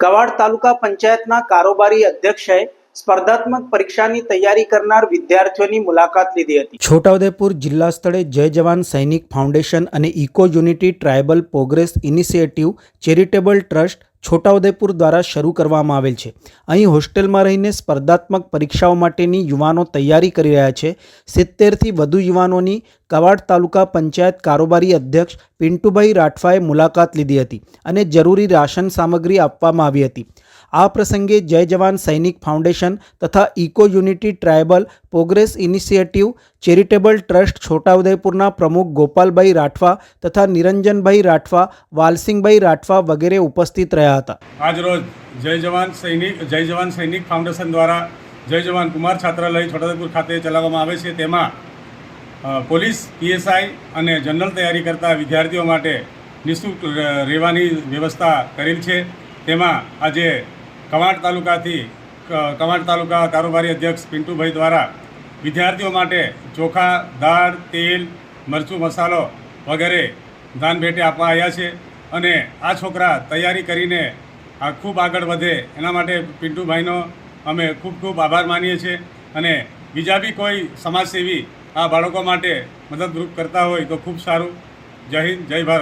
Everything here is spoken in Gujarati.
કવાડ તાલુકા પંચાયતના કારોબારી અધ્યક્ષે સ્પર્ધાત્મક પરીક્ષાની તૈયારી કરનાર વિદ્યાર્થીઓની મુલાકાત લીધી હતી. છોટાઉદેપુર જિલ્લા સ્થળે જય જવાન સૈનિક ફાઉન્ડેશન અને eco unity tribal progress initiative charitable trust Chhotaudepur દ્વારા શરૂ કરવામાં આવેલ છે. અહીં હોસ્ટેલમાં રહીને સ્પર્ધાત્મક પરીક્ષાઓ માટેની યુવાનો તૈયારી કરી રહ્યા છે. સિત્તેરથી વધુ યુવાનોની કવાડ તાલુકા પંચાયત કારોબારી અધ્યક્ષ પિન્ટુભાઈ રાઠવાએ મુલાકાત લીધી હતી અને જરૂરી રાશન સામગ્રી આપવામાં આવી હતી. આ પ્રસંગે જય જવાન સૈનિક ફાઉન્ડેશન તથા eco unity tribal progress initiative, charitable trust છોટાઉદેપુરના પ્રમુખ ગોપાલભાઈ રાઠવા તથા નિરંજનભાઈ રાઠવા, વાલસિંહભાઈ રાઠવા વગેરે ઉપસ્થિત રહ્યા હતા. આજરોજ જય જવાન સૈનિક, જય જવાન સૈનિક ફાઉન્ડેશન દ્વારા જય જવાન કુમાર છાત્રાલય છોટાઉદેપુર ખાતે ચલાવવામાં આવે છે. તેમાં પોલીસ, પીએસઆઈ અને જનરલ તૈયારી કરતા વિદ્યાર્થીઓ માટે નિઃશુલ્ક રહેવાની વ્યવસ્થા કરેલ છે. તેમાં આજે કવાંટ તાલુકાથી કવાંટ તાલુકા કારોબારી અધ્યક્ષ પિન્ટુભાઈ દ્વારા વિદ્યાર્થીઓ માટે ચોખા, દાળ, તેલ, મરચું મસાલો વગેરે દાન ભેટે આપવા આવ્યા છે અને આ છોકરા તૈયારી કરીને આ ખૂબ આગળ વધે એના માટે પિન્ટુભાઈનો અમે ખૂબ ખૂબ આભાર માનીએ છીએ અને બીજા બી કોઈ સમાજસેવી આ બાળકો માટે મદદરૂપ કરતા હોય તો ખૂબ સારું. જય હિન્દ, જય ભારત.